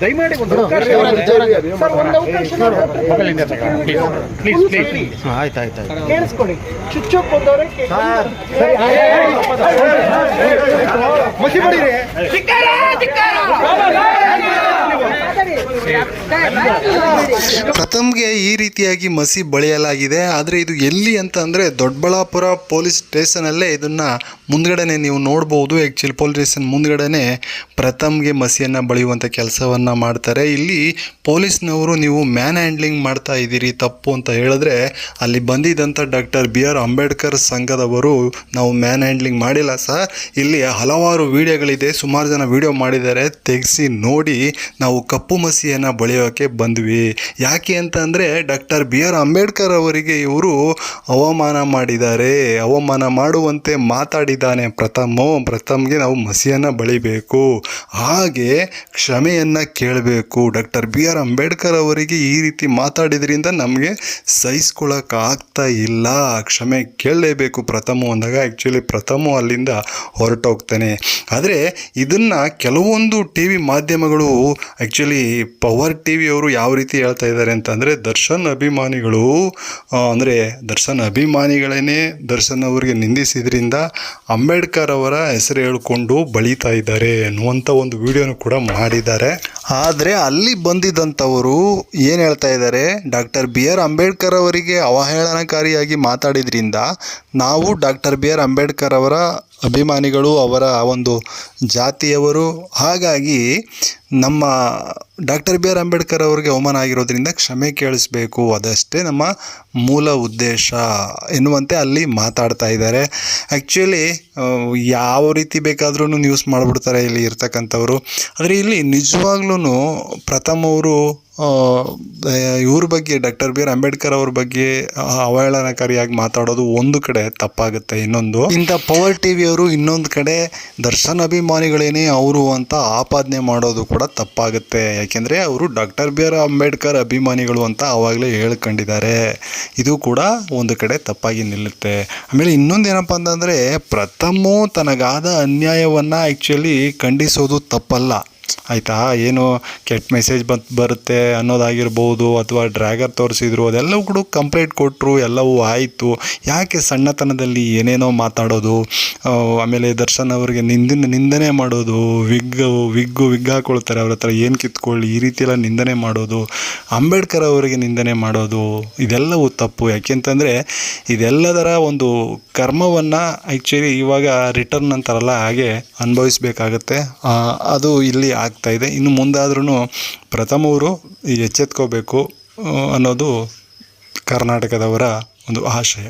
ದಯಮಾಡಿ ಒಂದು ಅವಕಾಶ. ಸರ್ ಒಂದು ಅವಕಾಶ ಪ್ಲೀಸ್ ಪ್ಲೀಸ್ ಆಯ್ತು ಆಯ್ತು ಆಯ್ತು ಕೇಳಿಸ್ಕೊಳ್ಳಿ ಚುಚ್ಚೋಕ್ ಬಂದವ್ರೆ ಮಸಿ ಬಡೀರಿ ಪ್ರಥಮ್ಗೆ ಈ ರೀತಿಯಾಗಿ ಮಸಿ ಬಳಿಯಲಾಗಿದೆ. ಆದರೆ ಇದು ಎಲ್ಲಿ ಅಂತ ಅಂದರೆ ದೊಡ್ಡಬಳ್ಳಾಪುರ ಪೊಲೀಸ್ ಸ್ಟೇಷನಲ್ಲೇ ಇದನ್ನು ಮುಂದ್ಗಡೆನೆ ನೀವು ನೋಡ್ಬೋದು. ಆ್ಯಕ್ಚುಲಿ ಪೊಲೀಸ್ ಸ್ಟೇಷನ್ ಮುಂದ್ಗಡೆನೆ ಪ್ರಥಮ್ಗೆ ಮಸಿಯನ್ನು ಬಳಿಯುವಂಥ ಕೆಲಸವನ್ನು ಮಾಡ್ತಾರೆ. ಇಲ್ಲಿ ಪೊಲೀಸ್ನವರು ನೀವು ಮ್ಯಾನ್ ಹ್ಯಾಂಡ್ಲಿಂಗ್ ಮಾಡ್ತಾ ಇದ್ದೀರಿ, ತಪ್ಪು ಅಂತ ಹೇಳಿದ್ರೆ ಅಲ್ಲಿ ಬಂದಿದ್ದಂಥ ಡಾಕ್ಟರ್ ಬಿ ಆರ್ ಅಂಬೇಡ್ಕರ್ ಸಂಘದವರು ನಾವು ಮ್ಯಾನ್ ಹ್ಯಾಂಡ್ಲಿಂಗ್ ಮಾಡಿಲ್ಲ ಸರ್. ಇಲ್ಲಿ ಹಲವಾರು ವಿಡಿಯೋಗಳಿದೆ, ಸುಮಾರು ಜನ ವಿಡಿಯೋ ಮಾಡಿದ್ದಾರೆ. ತೆಗೆಸಿ ನೋಡಿ, ನಾವು ಕಪ್ಪು ಮಸಿಯನ್ನು ಬಳಿಯೋಕ್ಕೆ ಬಂದ್ವಿ. ಯಾಕೆ ಅಂತಂದರೆ ಡಾಕ್ಟರ್ ಬಿ ಆರ್ ಅಂಬೇಡ್ಕರ್ ಅವರಿಗೆ ಇವರು ಅವಮಾನ ಮಾಡಿದ್ದಾರೆ. ಅವಮಾನ ಮಾಡುವಂತೆ ಮಾತಾಡಿದ್ದಾನೆ. ಪ್ರಥಮ ಪ್ರಥಮ್ಗೆ ನಾವು ಮಸಿಯನ್ನು ಬಳಿಬೇಕು. ಹಾಗೆ ಕ್ಷಮೆಯನ್ನು ಕೇಳಬೇಕು. ಡಾಕ್ಟರ್ ಬಿ ಆರ್ ಅಂಬೇಡ್ಕರ್ ಅವರಿಗೆ ಈ ರೀತಿ ಮಾತಾಡಿದ್ರಿಂದ ನಮಗೆ ಸಹಿಸ್ಕೊಳ್ಳೋಕ್ಕಾಗ್ತಾ ಇಲ್ಲ. ಕ್ಷಮೆ ಕೇಳಲೇಬೇಕು. ಪ್ರಥಮ ಅಂದಾಗ ಆ್ಯಕ್ಚುಲಿ ಪ್ರಥಮ ಅಲ್ಲಿಂದ ಹೊರಟೋಗ್ತಾನೆ. ಆದರೆ ಇದನ್ನು ಕೆಲವೊಂದು ಟಿ ವಿ ಮಾಧ್ಯಮಗಳು ಆ್ಯಕ್ಚುಲಿ ಪವರ್ ಟಿ ವಿಯವರು ಯಾವ ರೀತಿ ಹೇಳ್ತಾ ಇದ್ದಾರೆ ಅಂತಂದರೆ ದರ್ಶನ್ ಅಭಿಮಾನಿಗಳು ಅಂದರೆ ದರ್ಶನ್ ಅಭಿಮಾನಿಗಳೇ ದರ್ಶನ್ ಅವರಿಗೆ ನಿಂದಿಸಿದ್ರಿಂದ ಅಂಬೇಡ್ಕರ್ ಅವರ ಹೆಸರು ಹೇಳಿಕೊಂಡು ಬಳಿತಾ ಇದ್ದಾರೆ ಅನ್ನುವಂಥ ಒಂದು ವಿಡಿಯೋನು ಕೂಡ ಮಾಡಿದ್ದಾರೆ. ಆದರೆ ಅಲ್ಲಿ ಬಂದಿದ್ದಂಥವರು ಏನು ಹೇಳ್ತಾ ಇದ್ದಾರೆ ಡಾಕ್ಟರ್ ಬಿ ಆರ್ ಅಂಬೇಡ್ಕರ್ ಅವರಿಗೆ ಅವಹೇಳನಕಾರಿಯಾಗಿ ಮಾತಾಡಿದ್ರಿಂದ ನಾವು ಡಾಕ್ಟರ್ ಬಿ ಆರ್ ಅಂಬೇಡ್ಕರ್ ಅವರ ಅಭಿಮಾನಿಗಳು, ಅವರ ಒಂದು ಜಾತಿಯವರು, ಹಾಗಾಗಿ ನಮ್ಮ ಡಾಕ್ಟರ್ ಬಿ ಆರ್ ಅಂಬೇಡ್ಕರ್ ಅವರಿಗೆ ಅವಮಾನ ಆಗಿರೋದ್ರಿಂದ ಕ್ಷಮೆ ಕೇಳಿಸ್ಬೇಕು. ಅದಷ್ಟೇ ನಮ್ಮ ಮೂಲ ಉದ್ದೇಶ ಎನ್ನುವಂತೆ ಅಲ್ಲಿ ಮಾತಾಡ್ತಾ ಇದ್ದಾರೆ. ಆ್ಯಕ್ಚುಲಿ ಯಾವ ರೀತಿ ಬೇಕಾದ್ರೂ ನ್ಯೂಸ್ ಮಾಡಿಬಿಡ್ತಾರೆ ಇಲ್ಲಿ ಇರ್ತಕ್ಕಂಥವ್ರು. ಆದರೆ ಇಲ್ಲಿ ನಿಜವಾಗ್ಲೂ ಪ್ರಥಮ ಅವರು ಇವ್ರ ಬಗ್ಗೆ, ಡಾಕ್ಟರ್ ಬಿ ಆರ್ ಅಂಬೇಡ್ಕರ್ ಅವ್ರ ಬಗ್ಗೆ ಅವಹೇಳನಕಾರಿಯಾಗಿ ಮಾತಾಡೋದು ಒಂದು ಕಡೆ ತಪ್ಪಾಗುತ್ತೆ ಇನ್ನೊಂದು. ಇಂಥ ಪವರ್ ಟಿ ವಿಯವರು ಇನ್ನೊಂದು ಕಡೆ ದರ್ಶನ್ ಅಭಿಮಾನಿಗಳೇನೇ ಅವರು ಅಂತ ಆಪಾದನೆ ಮಾಡೋದು ಕೂಡ ತಪ್ಪಾಗುತ್ತೆ. ಯಾಕೆಂದರೆ ಅವರು ಡಾಕ್ಟರ್ ಬಿ ಆರ್ ಅಂಬೇಡ್ಕರ್ ಅಭಿಮಾನಿಗಳು ಅಂತ ಆವಾಗಲೇ ಹೇಳ್ಕೊಂಡಿದ್ದಾರೆ. ಇದು ಕೂಡ ಒಂದು ಕಡೆ ತಪ್ಪಾಗಿ ನಿಲ್ಲುತ್ತೆ. ಆಮೇಲೆ ಇನ್ನೊಂದು ಏನಪ್ಪ ಅಂತಂದರೆ ಪ್ರಥಮ ತನಗಾದ ಅನ್ಯಾಯವನ್ನು ಆ್ಯಕ್ಚುಲಿ ಖಂಡಿಸೋದು ತಪ್ಪಲ್ಲ. ಆಯಿತಾ? ಏನು ಕೆಟ್ಟ ಮೆಸೇಜ್ ಬಂತ್ ಬರುತ್ತೆ ಅನ್ನೋದಾಗಿರ್ಬೋದು ಅಥವಾ ಡ್ರ್ಯಾಗರ್ ತೋರಿಸಿದ್ರು, ಅದೆಲ್ಲವೂ ಕೂಡ ಕಂಪ್ಲೇಂಟ್ ಕೊಟ್ಟರು ಎಲ್ಲವೂ ಆಯಿತು. ಯಾಕೆ ಸಣ್ಣತನದಲ್ಲಿ ಏನೇನೋ ಮಾತಾಡೋದು? ಆಮೇಲೆ ದರ್ಶನ್ ಅವರಿಗೆ ನಿಂದಿನ ನಿಂದನೆ ಮಾಡೋದು, ವಿಗ್ ವಿಗ್ಗು ವಿಗ್ ಹಾಕೊಳ್ತಾರೆ ಅವ್ರ ಹತ್ರ ಏನು ಕಿತ್ಕೊಳ್ಳಿ, ಈ ರೀತಿ ಎಲ್ಲ ನಿಂದನೆ ಮಾಡೋದು, ಅಂಬೇಡ್ಕರ್ ಅವರಿಗೆ ನಿಂದನೆ ಮಾಡೋದು, ಇದೆಲ್ಲವೂ ತಪ್ಪು. ಯಾಕೆಂತಂದರೆ ಇದೆಲ್ಲದರ ಒಂದು ಕರ್ಮವನ್ನು ಆ್ಯಕ್ಚುಲಿ ಇವಾಗ ರಿಟರ್ನ್ ಅಂತಾರಲ್ಲ, ಹಾಗೆ ಅನುಭವಿಸ್ಬೇಕಾಗತ್ತೆ. ಅದು ಇಲ್ಲಿ ಆಗ್ತಾ ಇದೆ. ಇನ್ನು ಮುಂದಾದ್ರೂ ಪ್ರಥಮವರು ಎಚ್ಚೆತ್ಕೋಬೇಕು ಅನ್ನೋದು ಕರ್ನಾಟಕದವರ ಒಂದು ಆಶಯ.